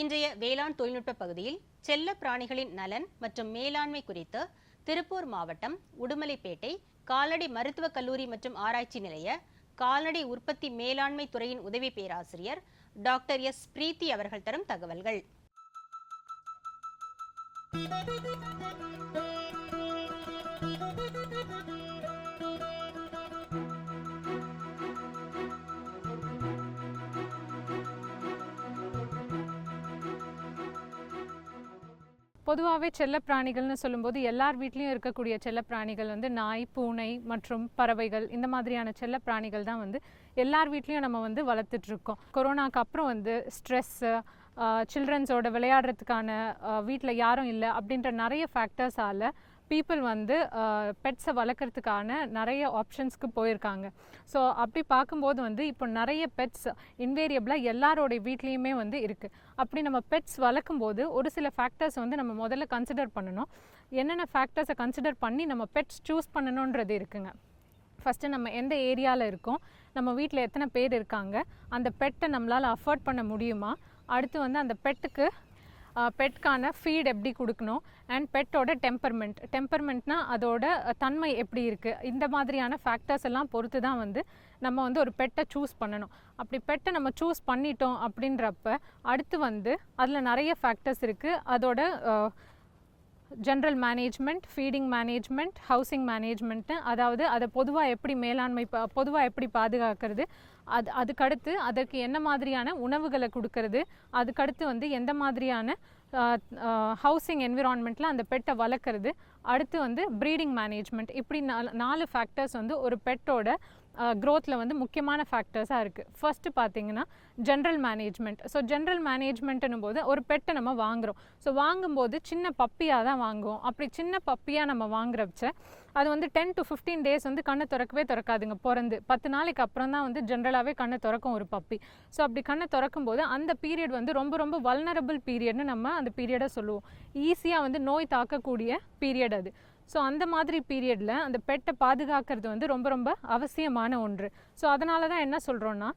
இன்றைய வேளாண் தொழில்நுட்ப பகுதியில் செல்ல பிராணிகளின் நலன் மற்றும் மேலாண்மை குறித்து திருப்பூர் மாவட்டம் உடுமலைப்பேட்டை கால்நடை மருத்துவக் கல்லூரி மற்றும் ஆராய்ச்சி நிலைய கால்நடை உற்பத்தி மேலாண்மை துறையின் உதவி பேராசிரியர் டாக்டர் எஸ் பிரீத்தி அவர்கள் தரும் தகவல்கள். பொதுவாகவே செல்லப்பிராணிகள்னு சொல்லும்போது எல்லார் வீட்லேயும் இருக்கக்கூடிய செல்லப்பிராணிகள் வந்து நாய் பூனை மற்றும் பறவைகள் இந்த மாதிரியான செல்லப்பிராணிகள் தான் வந்து எல்லார் வீட்லேயும் நம்ம வந்து வளர்த்துட்ருக்கோம் கொரோனாக்கு அப்புறம் வந்து ஸ்ட்ரெஸ்ஸு சில்ட்ரன்ஸோட விளையாடுறதுக்கான வீட்டில் யாரும் இல்லை அப்படின்ற நிறைய ஃபேக்டர்ஸால் பீப்புள் வந்து பெட்ஸை வளர்க்குறதுக்கான நிறைய ஆப்ஷன்ஸ்க்கு போயிருக்காங்க. ஸோ அப்படி பார்க்கும்போது வந்து இப்போ நிறைய பெட்ஸ் இன்வேரியபிளாக எல்லாரோடைய வீட்லேயுமே வந்து இருக்குது அப்படி நம்ம பெட்ஸ் வளர்க்கும்போது ஒரு சில ஃபேக்டர்ஸ் வந்து நம்ம முதல்ல கன்சிடர் பண்ணணும். என்னென்ன ஃபேக்டர்ஸை கன்சிடர் பண்ணி நம்ம பெட்ஸ் சூஸ் பண்ணணுன்றது இருக்குங்க. ஃபஸ்ட்டு நம்ம எந்த ஏரியாவில் இருக்கோம்? நம்ம வீட்டில் எத்தனை பேர் இருக்காங்க? அந்த பெட்டை நம்மளால் அஃபோர்ட் பண்ண முடியுமா? அடுத்து வந்து அந்த பெட்டுக்கு பெட்கான ஃபீட் எப்படி கொடுக்கணும்? அண்ட் பெட்டோட டெம்பர்மெண்ட் டெம்பர்மெண்ட்னால் அதோட தன்மை எப்படி இருக்குது இந்த மாதிரியான ஃபேக்டர்ஸ் எல்லாம் பொறுத்து தான் வந்து நம்ம வந்து ஒரு பெட்டை சூஸ் பண்ணணும். அப்படி பெட்டை நம்ம சூஸ் பண்ணிட்டோம் அப்படின்றப்ப அடுத்து வந்து அதில் நிறைய ஃபேக்டர்ஸ் இருக்குது அதோட general management feeding management housing management அதாவது அதை பொதுவாக எப்படி மேலாண்மை பொதுவாக எப்படி பாதுகாக்கிறது அது அதுக்கடுத்து அதற்கு என்ன மாதிரியான உணவுகளை கொடுக்கறது அதுக்கடுத்து வந்து எந்த மாதிரியான ஹவுசிங் என்விரான்மெண்ட்டில் அந்த பெட்டை வளர்க்குறது அடுத்து வந்து ப்ரீடிங் மேனேஜ்மெண்ட் இப்படி நாலு நாலு ஃபேக்டர்ஸ் வந்து ஒரு பெட்டோட க்ரோத்தில் வந்து முக்கியமான ஃபேக்டர்ஸாக இருக்குது ஃபஸ்ட்டு பார்த்தீங்கன்னா ஜென்ரல் மேனேஜ்மெண்ட் ஸோ ஜென்ரல் மேனேஜ்மெண்ட்னும் போது ஒரு பெட்டை நம்ம வாங்குறோம். ஸோ வாங்கும்போது சின்ன பப்பியாக தான் வாங்குவோம். அப்படி சின்ன பப்பியாக நம்ம வாங்குறப்பச்ச அது வந்து டென் டு ஃபிஃப்டீன் டேஸ் வந்து கண்ணை திறக்கவே திறக்காதுங்க பிறந்து. பத்து நாளைக்கு அப்புறம் தான் வந்து ஜென்ரலாகவே கண்ணை திறக்கும் ஒரு பப்பி. ஸோ அப்படி கண்ணை திறக்கும் போது அந்த பீரியட் வந்து ரொம்ப ரொம்ப வல்னரபிள் பீரியட்னு நம்ம அந்த பீரியடை சொல்லுவோம். ஈஸியாக வந்து நோய் தாக்கக்கூடிய பீரியட் அது. ஸோ அந்த மாதிரி பீரியடில் அந்த பெட்டை பாதுகாக்கிறது வந்து ரொம்ப ரொம்ப அவசியமான ஒன்று. ஸோ அதனால தான் என்ன சொல்கிறோன்னா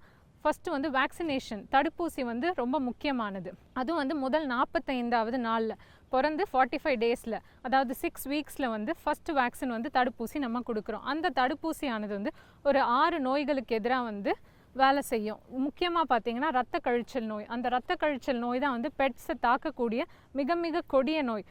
ஃபஸ்ட்டு வந்து வேக்சினேஷன் தடுப்பூசி வந்து ரொம்ப முக்கியமானது. அதுவும் வந்து முதல் நாற்பத்தைந்தாவது நாளில் பிறந்து ஃபார்ட்டி ஃபைவ் டேஸில் அதாவது சிக்ஸ் வீக்ஸில் வந்து ஃபஸ்ட்டு வேக்சின் வந்து தடுப்பூசி நம்ம கொடுக்குறோம். அந்த தடுப்பூசியானது வந்து ஒரு ஆறு நோய்களுக்கு எதிராக வந்து வேலை செய்யும். முக்கியமாக பார்த்தீங்கன்னா ரத்த கழிச்சல் நோய். அந்த ரத்த கழிச்சல் நோய் தான் வந்து பெட்ஸை தாக்கக்கூடிய மிக மிக கொடிய நோய்.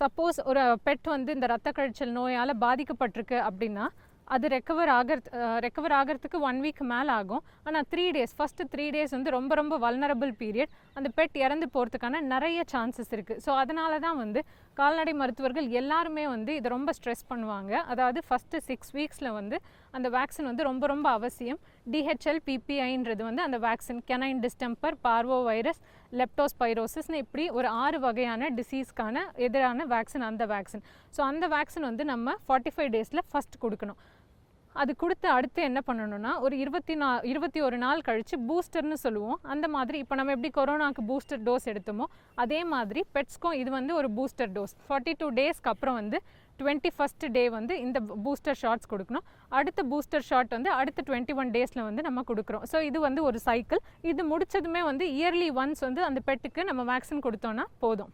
சப்போஸ் ஒரு பெட் வந்து இந்த ரத்த கழிச்சல் நோயால் பாதிக்கப்பட்டிருக்கு அப்படின்னா அது ரெக்கவர் ஆகிறது ரெக்கவர் ஆகிறதுக்கு ஒன் வீக் மேலே ஆகும். ஆனால் three days first three days வந்து ரொம்ப ரொம்ப வல்னரபிள் பீரியட் அந்த பெட் இறந்து போகிறதுக்கான நிறைய சான்சஸ் இருக்குது ஸோ அதனால தான் வந்து கால்நடை மருத்துவர்கள் எல்லாருமே வந்து இதை ரொம்ப ஸ்ட்ரெஸ் பண்ணுவாங்க. அதாவது ஃபஸ்ட்டு சிக்ஸ் வீக்ஸில் வந்து அந்த வேக்சின் வந்து ரொம்ப ரொம்ப அவசியம். டிஹெச்எல் பிபிஐன்றது வந்து அந்த vaccine canine distemper parvo virus லெப்டோஸ்பைரோசிஸ்னு இப்படி ஒரு ஆறு வகையான டிசீஸ்க்கான எதிரான வேக்சின் அந்த வேக்சின் ஸோ அந்த வேக்சின் வந்து நம்ம ஃபார்ட்டி ஃபைவ் டேஸில் ஃபஸ்ட் கொடுக்கணும். அது கொடுத்து அடுத்து என்ன பண்ணணும்னா ஒரு இருபத்தி நா இருபத்தி ஒரு நாள் கழித்து பூஸ்டர்னு சொல்லுவோம். அந்த மாதிரி இப்போ நம்ம எப்படி கொரோனாக்கு பூஸ்டர் டோஸ் எடுத்தோமோ அதே மாதிரி பெட்ஸ்க்கும் இது வந்து ஒரு பூஸ்டர் டோஸ் ஃபார்ட்டி டூ டேஸ்க்கு அப்புறம் வந்து டுவெண்ட்டி ஃபஸ்ட் டே வந்து இந்த பூஸ்டர் ஷாட்ஸ் கொடுக்கணும். அடுத்த பூஸ்டர் ஷாட் வந்து அடுத்த டுவெண்ட்டி ஒன் டேஸில் வந்து நம்ம கொடுக்குறோம். ஸோ இது வந்து ஒரு சைக்கிள் இது முடித்ததுமே வந்து இயர்லி ஒன்ஸ் வந்து அந்த பெட்டுக்கு நம்ம வேக்சின் கொடுத்தோன்னா போதும்.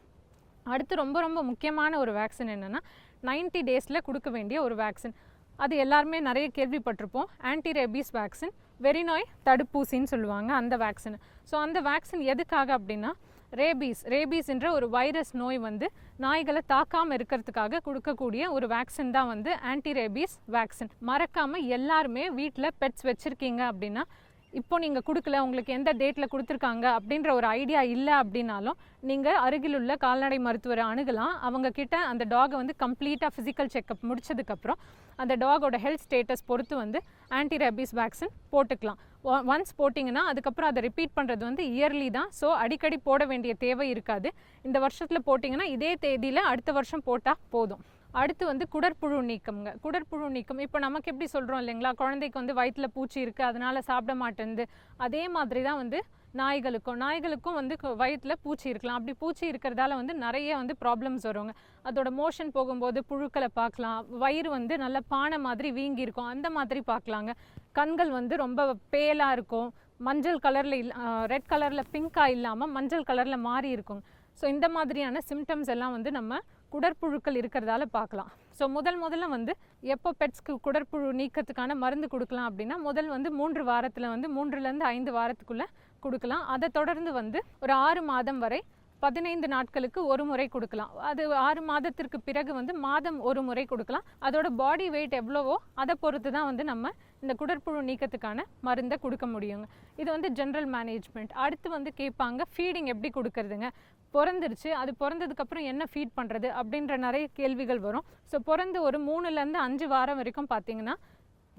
அடுத்து ரொம்ப ரொம்ப முக்கியமான ஒரு வேக்சின் என்னென்னா 90 டேஸில் கொடுக்க வேண்டிய ஒரு வேக்சின் அது எல்லாருமே நிறைய கேள்விப்பட்டிருப்போம். ஆன்டி ரேபீஸ் வேக்சின் வெறிநோய் தடுப்பூசின்னு சொல்லுவாங்க அந்த வேக்சின் ஸோ அந்த வேக்சின் எதுக்காக அப்படின்னா ரேபீஸ் ரேபீஸ்ன்ற ஒரு வைரஸ் நோய் வந்து நாய்களை தாக்காமல் இருக்கிறதுக்காக கொடுக்கக்கூடிய ஒரு வேக்சின் தான் வந்து ஆன்டி ரேபீஸ் வேக்சின் மறக்காமல் எல்லாருமே வீட்டில் பெட்ஸ் வச்சுருக்கீங்க அப்படின்னா இப்போ நீங்கள் கொடுக்கல உங்களுக்கு எந்த டேட்டில் கொடுத்துருக்காங்க அப்படின்ற ஒரு ஐடியா இல்லை அப்படின்னாலும் நீங்கள் அருகிலுள்ள கால்நடை மருத்துவரை அணுகலாம். அவங்கக்கிட்ட அந்த டாகை வந்து கம்ப்ளீட்டாக ஃபிசிக்கல் செக்கப் முடிச்சதுக்கப்புறம் அந்த டாகோட ஹெல்த் ஸ்டேட்டஸ் பொறுத்து வந்து ஆன்டி ரேபீஸ் வேக்சின் போட்டுக்கலாம். ஒன்ஸ் போட்டிங்கன்னா அதுக்கப்புறம் அதை ரிப்பீட் பண்ணுறது வந்து இயர்லி தான். ஸோ அடிக்கடி போட வேண்டிய தேவை இருக்காது. இந்த வருஷத்தில் போட்டிங்கன்னா இதே தேதியில் அடுத்த வருஷம் போட்டால் போதும். அடுத்து வந்து குடற்புழு நீக்கம்ங்க. குடற்புழு நீக்கம். இப்போ நமக்கு எப்படி சொல்கிறோம் இல்லைங்களா? குழந்தைக்கு வந்து வயிற்றில் பூச்சி இருக்குது அதனால் சாப்பிட மாட்டேங்குது அதே மாதிரி தான் வந்து நாய்களுக்கும் நாய்களுக்கும் வந்து வயிற்றில் பூச்சி இருக்கலாம். அப்படி பூச்சி இருக்கிறதால வந்து நிறைய வந்து ப்ராப்ளம்ஸ் வருங்க. அதோட மோஷன் போகும்போது புழுக்களை பார்க்கலாம். வயிறு வந்து நல்ல பானை மாதிரி வீங்கி இருக்கும். அந்த மாதிரி பார்க்கலாங்க. கண்கள் வந்து ரொம்ப பேலாக இருக்கும். மஞ்சள் கலரில் இல் ரெட் கலரில் பிங்காக இல்லாமல் மஞ்சள் கலரில் மாறி இருக்கும் ஸோ இந்த மாதிரியான சிம்டம்ஸ் எல்லாம் வந்து நம்ம குடற்புழுக்கள் இருக்கிறதால பார்க்கலாம். ஸோ முதல் முதல்ல வந்து எப்போ பெட்ஸ்க்கு குடற்புழு நீக்கத்துக்கான மருந்து கொடுக்கலாம் அப்படின்னா முதல் வந்து மூன்று வாரத்தில் வந்து மூன்றுலேருந்து ஐந்து வாரத்துக்குள்ளே கொடுக்கலாம். அதை தொடர்ந்து வந்து ஒரு ஆறு மாதம் வரை பதினைந்து நாட்களுக்கு ஒரு முறை கொடுக்கலாம். அது ஆறு மாதத்திற்கு பிறகு வந்து மாதம் ஒரு முறை கொடுக்கலாம். அதோட பாடி வெயிட் எவ்வளவோ அதை பொறுத்து தான் வந்து நம்ம இந்த குடற்புழு நீக்கத்துக்கான மருந்தை கொடுக்க முடியுங்க. இது வந்து ஜென்ரல் மேனேஜ்மெண்ட் அடுத்து வந்து கேட்பாங்க ஃபீடிங் எப்படி கொடுக்கறதுங்க? பிறந்துருச்சு அது பிறந்ததுக்கப்புறம் என்ன ஃபீட் பண்ணுறது அப்படின்ற நிறைய கேள்விகள் வரும். ஸோ பிறந்து ஒரு மூணுலேருந்து அஞ்சு வாரம் வரைக்கும் பார்த்தீங்கன்னா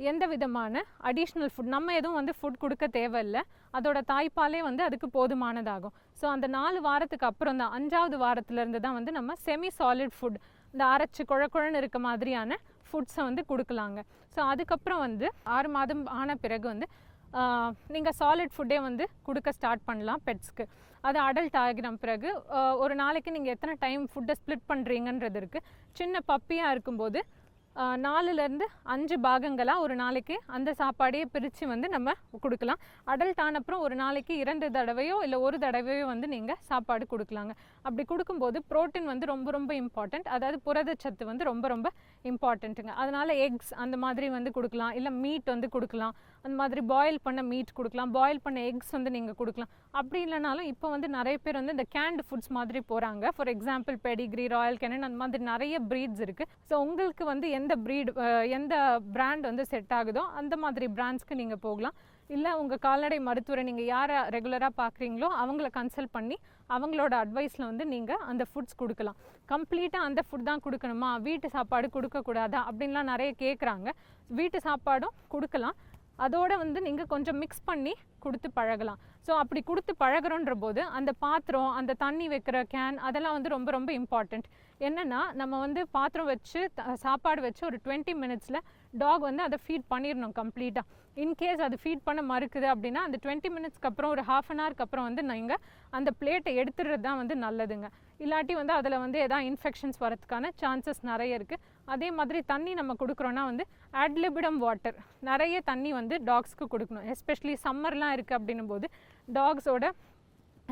எந்த விதமான அடிஷ்னல் ஃபுட் நம்ம எதுவும் வந்து ஃபுட் கொடுக்க தேவையில்லை. அதோட தாய்ப்பாலே வந்து அதுக்கு போதுமானதாகும். ஸோ அந்த நாலு வாரத்துக்கு அப்புறம் தான் அஞ்சாவது வாரத்துலேருந்து தான் வந்து நம்ம செமி சாலிட் ஃபுட் இந்த அரைச்சி குழ குழன்னு இருக்க மாதிரியான ஃபுட்ஸை வந்து கொடுக்கலாங்க. ஸோ அதுக்கப்புறம் வந்து ஆறு மாதம் ஆன பிறகு வந்து நீங்கள் சாலிட் ஃபுட்டே வந்து கொடுக்க ஸ்டார்ட் பண்ணலாம் பெட்ஸ்க்கு அது அடல்ட் ஆகின பிறகு ஒரு நாளைக்கு நீங்கள் எத்தனை டைம் ஃபுட்டை ஸ்ப்ளிட் பண்ணுறீங்கன்றது இருக்குது சின்ன பப்பியாக இருக்கும்போது நாலுலேருந்து அஞ்சு பாகங்களாக ஒரு நாளைக்கு அந்த சாப்பாடையே பிரித்து வந்து நம்ம கொடுக்கலாம். அடல்ட் ஆனப்புறம் ஒரு நாளைக்கு இரண்டு தடவையோ இல்லை ஒரு தடவையோ வந்து நீங்கள் சாப்பாடு கொடுக்கலாங்க. அப்படி கொடுக்கும்போது புரோட்டீன் வந்து ரொம்ப ரொம்ப இம்பார்ட்டண்ட் அதாவது புரதச்சத்து வந்து ரொம்ப ரொம்ப இம்பார்ட்டண்ட்டுங்க அதனால் எக்ஸ் அந்த மாதிரி வந்து கொடுக்கலாம். இல்லை மீட் வந்து கொடுக்கலாம். அந்த மாதிரி பாயில் பண்ண மீட் கொடுக்கலாம். பாயில் பண்ண எக்ஸ் வந்து நீங்கள் கொடுக்கலாம். அப்படி இல்லைனாலும் இப்போ வந்து நிறைய பேர் வந்து இந்த கேண்டு ஃபுட்ஸ் மாதிரி போகிறாங்க for example Pedigree Royal Canin அந்த மாதிரி நிறைய ப்ரீட்ஸ் இருக்குது ஸோ உங்களுக்கு வந்து எந்த ப்ரீட் எந்த பிராண்ட் வந்து செட் ஆகுதோ அந்த மாதிரி பிராண்ட்ஸ்க்கு நீங்கள் போகலாம். இல்லை உங்கள் கால்நடை மருத்துவரை நீங்கள் யாரை ரெகுலராக பார்க்குறீங்களோ அவங்கள கன்சல்ட் பண்ணி அவங்களோட அட்வைஸில் வந்து நீங்கள் அந்த ஃபுட்ஸ் கொடுக்கலாம். கம்ப்ளீட்டாக அந்த ஃபுட் தான் கொடுக்கணுமா? வீட்டு சாப்பாடு கொடுக்கக்கூடாதா அப்படின்லாம் நிறைய கேட்குறாங்க வீட்டு சாப்பாடும் கொடுக்கலாம். அதோட வந்து நீங்கள் கொஞ்சம் மிக்ஸ் பண்ணி கொடுத்து பழகலாம். ஸோ அப்படி கொடுத்து பழகுறோன்ற போது அந்த பாத்திரம் அந்த தண்ணி வைக்கிற கேன் அதெல்லாம் வந்து ரொம்ப ரொம்ப இம்பார்ட்டண்ட் என்னென்னா நம்ம வந்து பாத்திரம் வச்சு சாப்பாடு வச்சு ஒரு டுவெண்ட்டி மினிட்ஸில் டாக் வந்து அதை ஃபீட் பண்ணிடணும் கம்ப்ளீட்டாக இன்கேஸ் அது ஃபீட் பண்ண மறுக்குது அப்படின்னா அந்த டுவெண்ட்டி மினிட்ஸ்க்கு அப்புறம் ஒரு ஹாஃப் அன் ஹவருக்கு அப்புறம் வந்து நீங்கள் அந்த பிளேட்டை எடுத்துடுறது தான் வந்து நல்லதுங்க. இல்லாட்டி வந்து அதில் வந்து எதாவது இன்ஃபெக்ஷன்ஸ் வரதுக்கான சான்சஸ் நிறைய இருக்குது அதே மாதிரி தண்ணி நம்ம கொடுக்குறோன்னா வந்து அட்லிபிடம் வாட்டர் நிறைய தண்ணி வந்து டாக்ஸ்க்கு கொடுக்கணும். எஸ்பெஷலி சம்மர்லாம் இருக்குது அப்படின்னும் போது டாக்ஸோட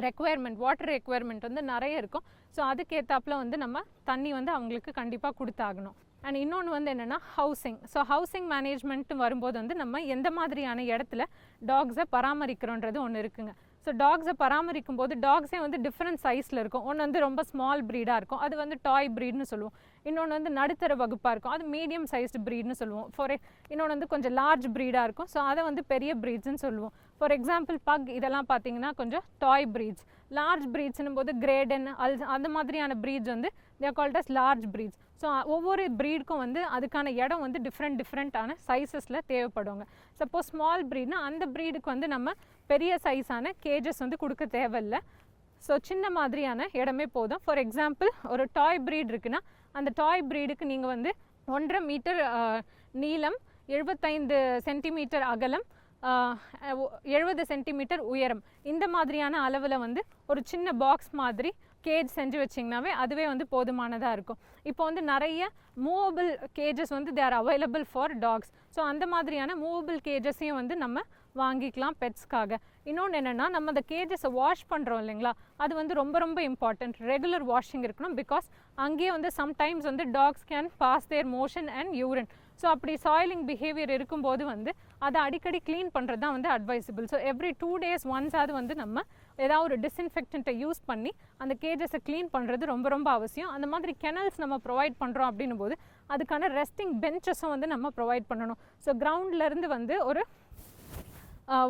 ரெக்குவயர்மெண்ட் வாட்டர் ரெக்குவயர்மெண்ட் வந்து நிறைய இருக்கும். ஸோ அதுக்கேற்றாப்புல வந்து நம்ம தண்ணி வந்து அவங்களுக்கு கண்டிப்பாக கொடுத்தாகணும். அண்ட் இன்னொன்று வந்து என்னென்னா ஹவுசிங் ஸோ ஹவுசிங் மேனேஜ்மெண்ட் வரும்போது வந்து நம்ம எந்த மாதிரியான இடத்துல டாக்ஸை பராமரிக்கிறோன்றது ஒன்று இருக்குங்க. ஸோ டாக்ஸை பராமரிக்கும் போது டாக்ஸே வந்து டிஃப்ரெண்ட் சைஸில் இருக்கும். ஒன்று வந்து ரொம்ப ஸ்மால் ப்ரீடாக இருக்கும். அது வந்து டாய் ப்ரீட்னு சொல்லுவோம். இன்னொன்று வந்து நடுத்தர வகுப்பாக இருக்கும். அது மீடியம் சைஸ்டு ப்ரீட்னு சொல்லுவோம். ஃபார் இன்னொன்று வந்து கொஞ்சம் லார்ஜ் ப்ரீடாக இருக்கும். ஸோ அதை வந்து பெரிய ப்ரீட்ஸ்னு சொல்லுவோம். ஃபார் எக்ஸாம்பிள் பக் இதெல்லாம் பார்த்தீங்கன்னா கொஞ்சம் டாய் ப்ரீட்ஸ் லார்ஜ் ப்ரீட்ஸ்னும் போது கிரேடன் அது அந்த மாதிரியான ப்ரீட்ஸ் வந்து they're called as large breeds so ஒவ்வொரு ப்ரீடுக்கும் வந்து அதுக்கான இடம் வந்து டிஃப்ரெண்ட் டிஃப்ரெண்ட்டான சைஸஸில் தேவைப்படுங்க. சப்போஸ் ஸ்மால் ப்ரீட்னா அந்த ப்ரீடுக்கு வந்து நம்ம பெரிய சைஸான கேஜஸ் வந்து கொடுக்க தேவையில்லை. ஸோ சின்ன மாதிரியான இடமே போதும். ஃபார் எக்ஸாம்பிள் ஒரு டாய் ப்ரீட் இருக்குன்னா அந்த டாய் ப்ரீடுக்கு நீங்கள் வந்து ஒன்றரை மீட்டர் நீளம் எழுபத்தைந்து சென்டிமீட்டர் அகலம் எழுபது சென்டிமீட்டர் உயரம் இந்த மாதிரியான அளவில் வந்து ஒரு சின்ன பாக்ஸ் மாதிரி கேஜ் செஞ்சு வச்சிங்கனாவே அதுவே வந்து போதுமானதாக இருக்கும். இப்போ வந்து நிறைய மூவபிள் கேஜஸ் வந்து there available for dogs so அந்த மாதிரியான மூவபிள் கேஜஸையும் வந்து நம்ம வாங்கிக்கலாம் பெட்ஸ்க்காக இன்னொன்று என்னென்னா நம்ம அந்த கேஜஸை வாஷ் பண்ணுறோம் இல்லைங்களா? அது வந்து ரொம்ப ரொம்ப இம்பார்ட்டன்ட் ரெகுலர் வாஷிங் இருக்கணும் பிகாஸ் அங்கேயே வந்து சம்டைம்ஸ் வந்து dogs can pass their motion and urine so அப்படி சாயிலிங் பிஹேவியர் இருக்கும்போது வந்து அதை அடிக்கடி க்ளீன் பண்ணுறது தான் வந்து advisable so every two days once அது வந்து நம்ம ஏதாவது ஒரு டிஸ்இன்ஃபெக்டண்ட்டை யூஸ் பண்ணி அந்த கேஜஸை க்ளீன் பண்ணுறது ரொம்ப ரொம்ப அவசியம். அந்த மாதிரி கெனல்ஸ் நம்ம ப்ரொவைட் பண்ணுறோம் அப்படின்னும் போது அதுக்கான ரெஸ்டிங் பெஞ்சஸும் வந்து நம்ம ப்ரொவைட் பண்ணணும். ஸோ கிரவுண்ட்லேருந்து வந்து ஒரு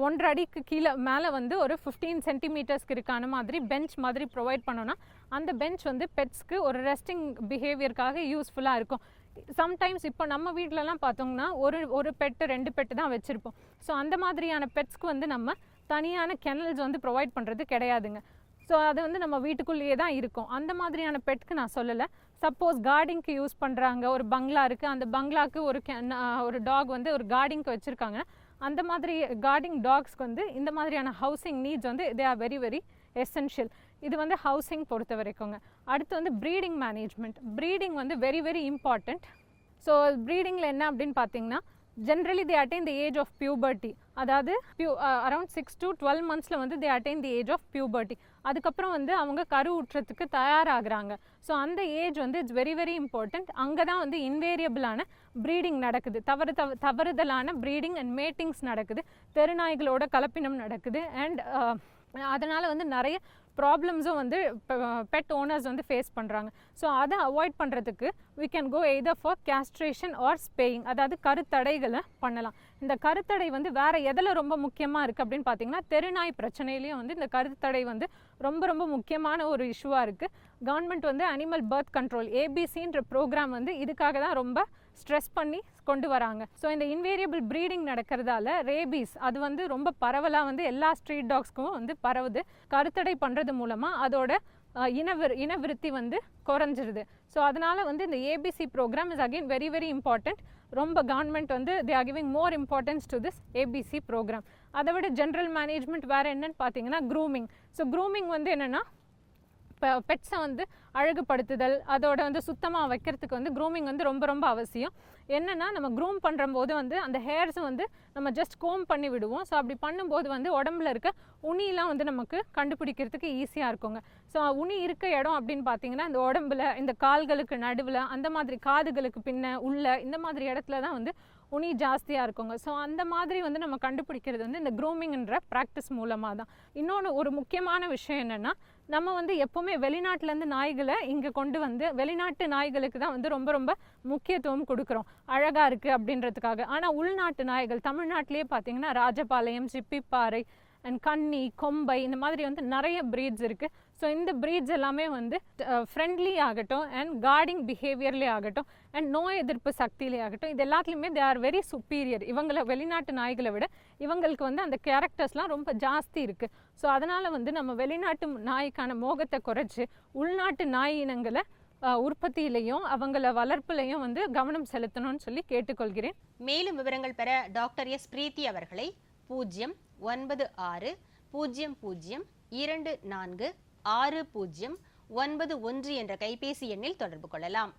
ஒன்றரை அடிக்கு கீழே மேலே வந்து ஒரு ஃபிஃப்டீன் சென்டிமீட்டர்ஸ்க்கு இருக்கான மாதிரி பெஞ்ச் மாதிரி ப்ரொவைட் பண்ணோன்னா அந்த பெஞ்ச் வந்து பெட்ஸ்க்கு ஒரு ரெஸ்டிங் பிஹேவியருக்காக யூஸ்ஃபுல்லாக இருக்கும். சம்டைம்ஸ் இப்போ நம்ம வீட்டிலலாம் பார்த்தோம்னா ஒரு ஒரு பெட்டு ரெண்டு பெட்டு தான் வச்சுருப்போம். ஸோ அந்த மாதிரியான பெட்ஸ்க்கு வந்து நம்ம தனியான கெனல்ஸ் வந்து ப்ரொவைட் பண்ணுறது கிடையாதுங்க. ஸோ அது வந்து நம்ம வீட்டுக்குள்ளேயே தான் இருக்கும். அந்த மாதிரியான பெட்க்கு நான் சொல்லலை. சப்போஸ் கார்டிங்க்கு யூஸ் பண்ணுறாங்க ஒரு பங்களா இருக்குது அந்த பங்களாக்கு ஒரு கெ- ஒரு டாக் வந்து ஒரு கார்டிங்க்கு வச்சுருக்காங்க. அந்த மாதிரி கார்டிங் டாக்ஸ்க்கு வந்து இந்த மாதிரியான ஹவுசிங் நீட்ஸ் வந்து they are very very essential இது வந்து ஹவுசிங் பொறுத்த வரைக்குங்க. அடுத்து வந்து ப்ரீடிங் மேனேஜ்மெண்ட் ப்ரீடிங் வந்து வெரி வெரி இம்பார்ட்டண்ட் ஸோ ப்ரீடிங்கில் என்ன அப்படின்னு பார்த்தீங்கன்னா generally they attain the age of puberty அதாவது பியூ அரௌண்ட் சிக்ஸ் டு டுவெல் மந்த்ஸில் வந்து they attain the age of puberty அதுக்கப்புறம் வந்து அவங்க கரு ஊற்றுறதுக்கு தயாராகிறாங்க. ஸோ அந்த ஏஜ் வந்து இட்ஸ் வெரி வெரி இம்பார்ட்டண்ட் அங்கே தான் வந்து இன்வேரியபிளான ப்ரீடிங் நடக்குது. தவறு தவ தவறுதலான ப்ரீடிங் அண்ட் மேட்டிங்ஸ் நடக்குது. தெருநாய்களோட கலப்பினம் நடக்குது. அண்ட் அதனால் வந்து நிறைய ப்ராப்ளம்ஸும் வந்து பெட் ஓனர்ஸ் வந்து ஃபேஸ் பண்ணுறாங்க ஸோ அதை அவாய்ட் பண்ணுறதுக்கு we can go either for castration or spaying அதாவது கருத்தடைகளை பண்ணலாம். இந்த கருத்தடை வந்து வேறு எதில் ரொம்ப முக்கியமாக இருக்குது அப்படின்னு பார்த்தீங்கன்னா தெருநாய் பிரச்சனையிலையும் வந்து இந்த கருத்தடை வந்து ரொம்ப ரொம்ப முக்கியமான ஒரு இஷ்யூவாக இருக்குது கவர்மெண்ட் வந்து அனிமல் பர்த் கண்ட்ரோல் ஏபிசின்ற ப்ரோக்ராம் வந்து இதுக்காக தான் ரொம்ப ஸ்ட்ரெஸ் பண்ணி கொண்டு வராங்க. ஸோ இந்த இன்வேரியபிள் ப்ரீடிங் நடக்கிறதால ரேபீஸ் அது வந்து ரொம்ப பரவலாக வந்து எல்லா ஸ்ட்ரீட் டாக்ஸ்க்கும் வந்து பரவுது. கருத்தடை பண்ணுறது மூலமாக அதோட இனவிரு இனவிருத்தி வந்து குறைஞ்சிருது. ஸோ அதனால் வந்து இந்த ABC program is again very very important ரொம்ப கவர்மெண்ட் வந்து they are giving more importance to this ABC program அதை விட ஜென்ரல் மேனேஜ்மெண்ட் வேறு என்னன்னு பார்த்தீங்கன்னா க்ரூமிங் ஸோ க்ரூமிங் வந்து என்னென்னா பெட்ஸை வந்து அழகுபடுத்துதல் அதோட வந்து சுத்தமாக வைக்கிறதுக்கு வந்து க்ரூமிங் வந்து ரொம்ப ரொம்ப அவசியம். என்னென்னா நம்ம க்ரூம் பண்ணுற போது வந்து அந்த ஹேர்ஸை வந்து நம்ம ஜஸ்ட் கோம் பண்ணி விடுவோம். ஸோ அப்படி பண்ணும்போது வந்து உடம்புல இருக்க உனிலாம் வந்து நமக்கு கண்டுபிடிக்கிறதுக்கு ஈஸியாக இருக்குங்க. ஸோ உனி இருக்க இடம் அப்படின்னு பார்த்தீங்கன்னா இந்த உடம்புல இந்த கால்களுக்கு நடுவில் அந்த மாதிரி காதுகளுக்கு பின்ன உள்ள இந்த மாதிரி இடத்துல தான் வந்து உனி ஜாஸ்தியாக இருக்குங்க. ஸோ அந்த மாதிரி வந்து நம்ம கண்டுபிடிக்கிறது வந்து இந்த க்ரூமிங்ன்ற ப்ராக்டிஸ் மூலமாக தான். இன்னொன்று ஒரு முக்கியமான விஷயம் என்னென்னா நம்ம வந்து எப்போவுமே வெளிநாட்டிலேருந்து நாய்களை இங்கே கொண்டு வந்து வெளிநாட்டு நாய்களுக்கு தான் வந்து ரொம்ப ரொம்ப முக்கியத்துவம் கொடுக்குறோம். அழகாக இருக்குது அப்படின்றதுக்காக. ஆனால் உள்நாட்டு நாய்கள் தமிழ்நாட்டிலே பார்த்தீங்கன்னா ராஜபாளையம் சிப்பிப்பாறை அண்ட் கன்னி கொம்பை இந்த மாதிரி வந்து நிறைய ப்ரீட்ஸ் இருக்குது ஸோ இந்த ப்ரீட்ஸ் எல்லாமே வந்து ஃப்ரெண்ட்லி ஆகட்டும் அண்ட் கார்டிங் பிஹேவியர்லே ஆகட்டும் அண்ட் நோய் எதிர்ப்பு சக்தியிலே ஆகட்டும். இது எல்லாத்துலேயுமே தே ஆர் வெரி சுப்பீரியர் இவங்களை வெளிநாட்டு நாய்களை விட இவங்களுக்கு வந்து அந்த கேரக்டர்ஸ்லாம் ரொம்ப ஜாஸ்தி இருக்குது ஸோ அதனால் வந்து நம்ம வெளிநாட்டு நாய்க்கான மோகத்தை குறைச்சி உள்நாட்டு நாய் இனங்களை உற்பத்தியிலையும் அவங்கள வளர்ப்புலையும் வந்து கவனம் செலுத்தணும்னு சொல்லி கேட்டுக்கொள்கிறேன். மேலும் விவரங்கள் பெற டாக்டர் எஸ். பிரீத்தி அவர்களை பூஜ்ஜியம் ஒன்பது ஆறு பூஜ்ஜியம் பூஜ்ஜியம் இரண்டு நான்கு ஆறு பூஜ்ஜியம் ஒன்பது ஒன்று என்ற கைபேசி எண்ணில் தொடர்பு கொள்ளலாம்.